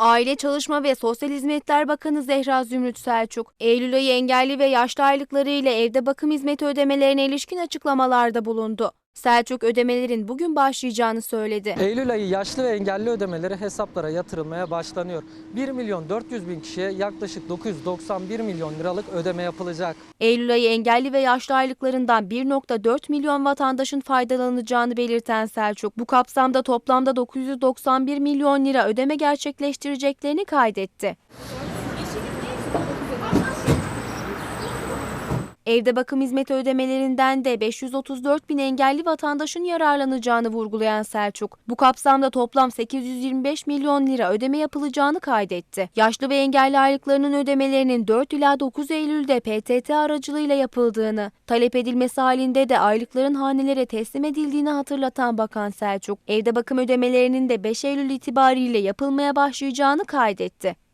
Aile Çalışma ve Sosyal Hizmetler Bakanı Zehra Zümrüt Selçuk, Eylül ayı engelli ve yaşlı aylıkları ile evde bakım hizmeti ödemelerine ilişkin açıklamalarda bulundu. Selçuk ödemelerin bugün başlayacağını söyledi. Eylül ayı yaşlı ve engelli ödemeleri hesaplara yatırılmaya başlanıyor. 1 milyon 400 bin kişiye yaklaşık 991 milyon liralık ödeme yapılacak. Eylül ayı engelli ve yaşlı aylıklarından 1.4 milyon vatandaşın faydalanacağını belirten Selçuk, bu kapsamda toplamda 991 milyon lira ödeme gerçekleştireceklerini kaydetti. Evde bakım hizmeti ödemelerinden de 534 bin engelli vatandaşın yararlanacağını vurgulayan Selçuk, bu kapsamda toplam 825 milyon lira ödeme yapılacağını kaydetti. Yaşlı ve engelli aylıklarının ödemelerinin 4 ila 9 Eylül'de PTT aracılığıyla yapıldığını, talep edilmesi halinde de aylıkların hanelere teslim edildiğini hatırlatan Bakan Selçuk, evde bakım ödemelerinin de 5 Eylül itibariyle yapılmaya başlayacağını kaydetti.